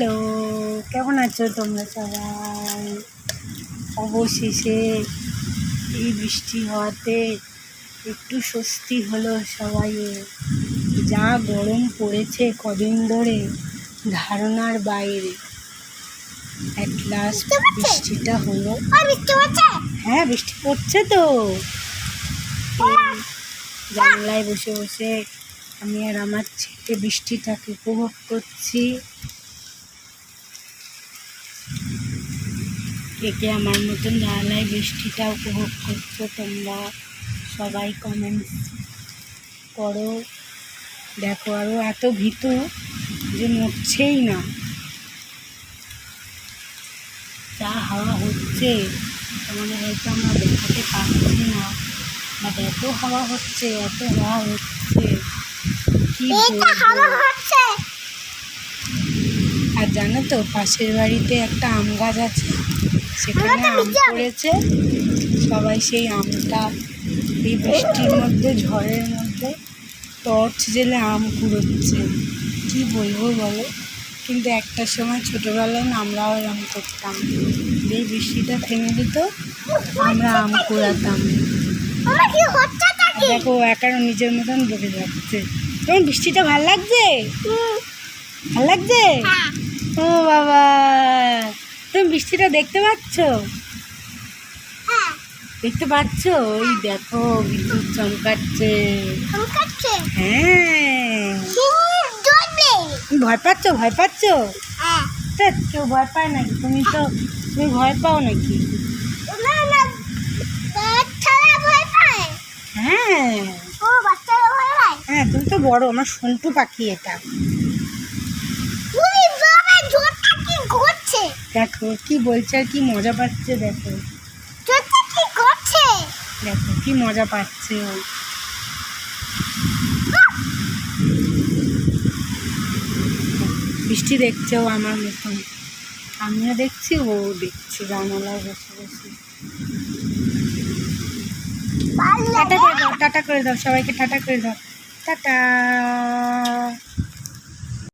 Hello কেমন আছো তোমরা সবাই? অবশেষে এই বৃষ্টি হওয়াতে একটু স্বস্তি হলো সবাইয়ের যা গরম পড়েছে কদিন ধরে ধারণার বাইরে। অ্যাট লাস্ট বৃষ্টিটা হলো। হ্যাঁ বৃষ্টি পড়ছে তো। জানলায় বসে বসে আমি আর আমার ছেলে বৃষ্টিটাকে উপভোগ করছি। কে কে আমার মতন জানলায় বৃষ্টিটা উপভোগ করছ তোমরা? সবাই কমেন্টস করো। দেখো আরও এত ভীতু যে মরছেই না। যা হাওয়া হচ্ছে তোমাদের হয়তো আমরা দেখাতে পারছি না বাট এত হাওয়া হচ্ছে এত হাওয়া হচ্ছে। কি হাওয়া হচ্ছে। জানো তো পাশের বাড়িতে একটা আম গাছ আছে সেখানে আম পড়েছে। সবাই সেই আমটা এই বৃষ্টির মধ্যে ঝড়ের মধ্যে টর্চ জেলে আম কুড়োচ্ছে। কি বলব বলো? কিন্তু একটা সময় ছোটোবেলায় না আমরাও এরম করতাম। এই বৃষ্টিটা থেমে দিত আমরা আম কুড়াতাম। দেখো একার নিজের মতন বসে যাচ্ছে। তোমার বৃষ্টিটা ভালো লাগছে? ভালো লাগছে? হ্যাঁ। ও বাবা তুমি বৃষ্টিটা দেখতে পাচ্ছ? দেখতে পাচ্ছ? ওই দেখো বিদ্যুৎ চমকাচ্ছে। হ্যাঁ। ভয় পাচ্ছ? ভয় পাচ্ছ? হ্যাঁ। কেউ ভয় পায় নাকি? তুমি তো তুমি ভয় পাও নাকি? হ্যাঁ। হ্যাঁ তুমি তো বড় আমার সন্টু পাখি এটা উই বাবা জোরটা কি করছে দেখো কি বলছে আর কি মজা পাচ্ছে দেখো। কি করছে। দেখো কি মজা পাচ্ছে ও। বৃষ্টি দেখছে ও আমার মতন। আমিও দেখছি ও দেখছি জানালায় বসে বসে। টাটা করে দাও টাটা করে দাও সবাইকে টাটা করে দাও। টাটা।